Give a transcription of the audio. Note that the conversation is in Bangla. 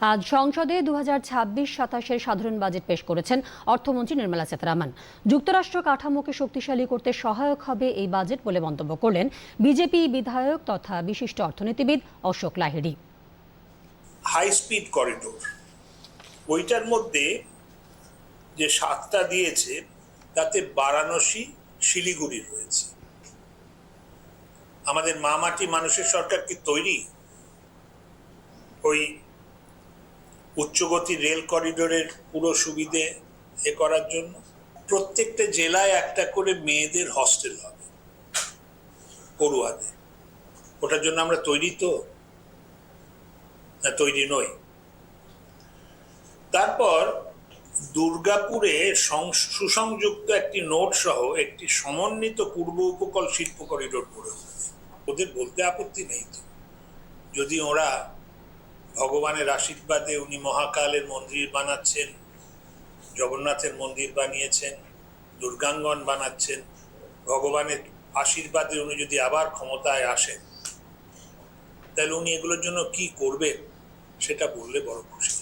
আজ সংসদে দু হাজার ছাব্বিশ সাধারণ বাজেট পেশ করেছেন অর্থমন্ত্রী নির্মলা সীতারামন। যুক্তরাষ্ট্র কাঠামোকে শক্তিশালী করতে সহায়ক হবে এই বাজেট বলে মন্তব্য করলেন বিজেপি বিধায়ক তথা বিশিষ্ট অর্থনীতিবিদ Ashok Lahiri. High speed corridor ওইটার মধ্যে যে সাতটা দিয়েছে, তাতে বারাণসী, শিলিগুড়ি রয়েছে। আমাদের মামাটি মানুষের সরকার কি তৈরি? ওই উচ্চগতি রেল করিডোরের পুরো সুবিধে এ করার জন্য প্রত্যেকটা জেলায় একটা করে মেয়েদের হস্টেল হবে, পড়ুয়াদের। ওটার জন্য আমরা তৈরি তো? না, তৈরি নই। তারপর দুর্গাপুরে সুসংযুক্ত একটি নোট সহ একটি সমন্বিত পূর্ব উপকূল শিল্প করিডোর উঠবে ওদের বলতে আপত্তি নেই তো। যদি ওরা ভগবানের আশীর্বাদে উনি মহাকালের মন্দির বানাচ্ছেন, জগন্নাথের মন্দির বানিয়েছেন, দুর্গাঙ্গন বানাচ্ছেন ভগবানের আশীর্বাদে উনি যদি আবার ক্ষমতায় আসেন, তাহলে উনি এগুলোর জন্য কি করবেন সেটা বললে বড় খুশি।